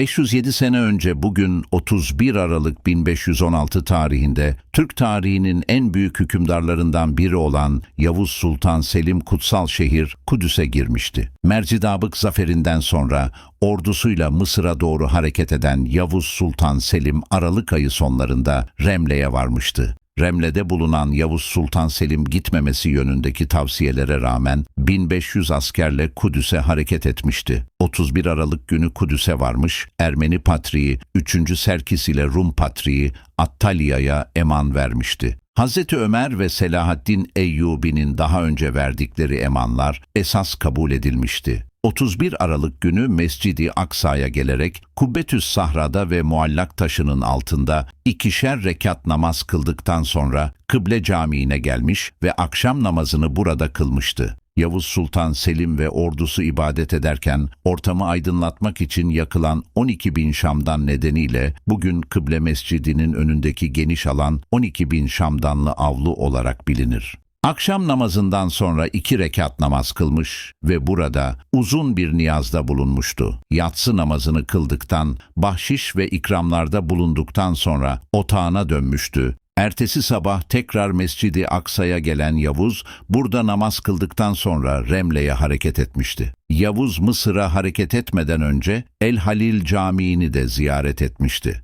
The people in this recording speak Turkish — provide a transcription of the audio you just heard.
507 sene önce bugün 31 Aralık 1516 tarihinde Türk tarihinin en büyük hükümdarlarından biri olan Yavuz Sultan Selim kutsal şehir Kudüs'e girmişti. Mercidabık zaferinden sonra ordusuyla Mısır'a doğru hareket eden Yavuz Sultan Selim Aralık ayı sonlarında Remle'ye varmıştı. Remle'de bulunan Yavuz Sultan Selim gitmemesi yönündeki tavsiyelere rağmen 1500 askerle Kudüs'e hareket etmişti. 31 Aralık günü Kudüs'e varmış, Ermeni patriği 3. Serkis ile Rum patriği Attalya'ya eman vermişti. Hazreti Ömer ve Selahaddin Eyyubi'nin daha önce verdikleri emanlar esas kabul edilmişti. 31 Aralık günü Mescidi Aksa'ya gelerek Kubbetüs Sahra'da ve Muallak taşının altında ikişer rekat namaz kıldıktan sonra Kıble Camii'ne gelmiş ve akşam namazını burada kılmıştı. Yavuz Sultan Selim ve ordusu ibadet ederken ortamı aydınlatmak için yakılan 12 bin Şam'dan nedeniyle bugün Kıble Mescidi'nin önündeki geniş alan 12 bin Şamdanlı avlu olarak bilinir. Akşam namazından sonra iki rekat namaz kılmış ve burada uzun bir niyazda bulunmuştu. Yatsı namazını kıldıktan, bahşiş ve ikramlarda bulunduktan sonra otağına dönmüştü. Ertesi sabah tekrar Mescidi Aksa'ya gelen Yavuz, burada namaz kıldıktan sonra Remle'ye hareket etmişti. Yavuz Mısır'a hareket etmeden önce El Halil Camii'ni de ziyaret etmişti.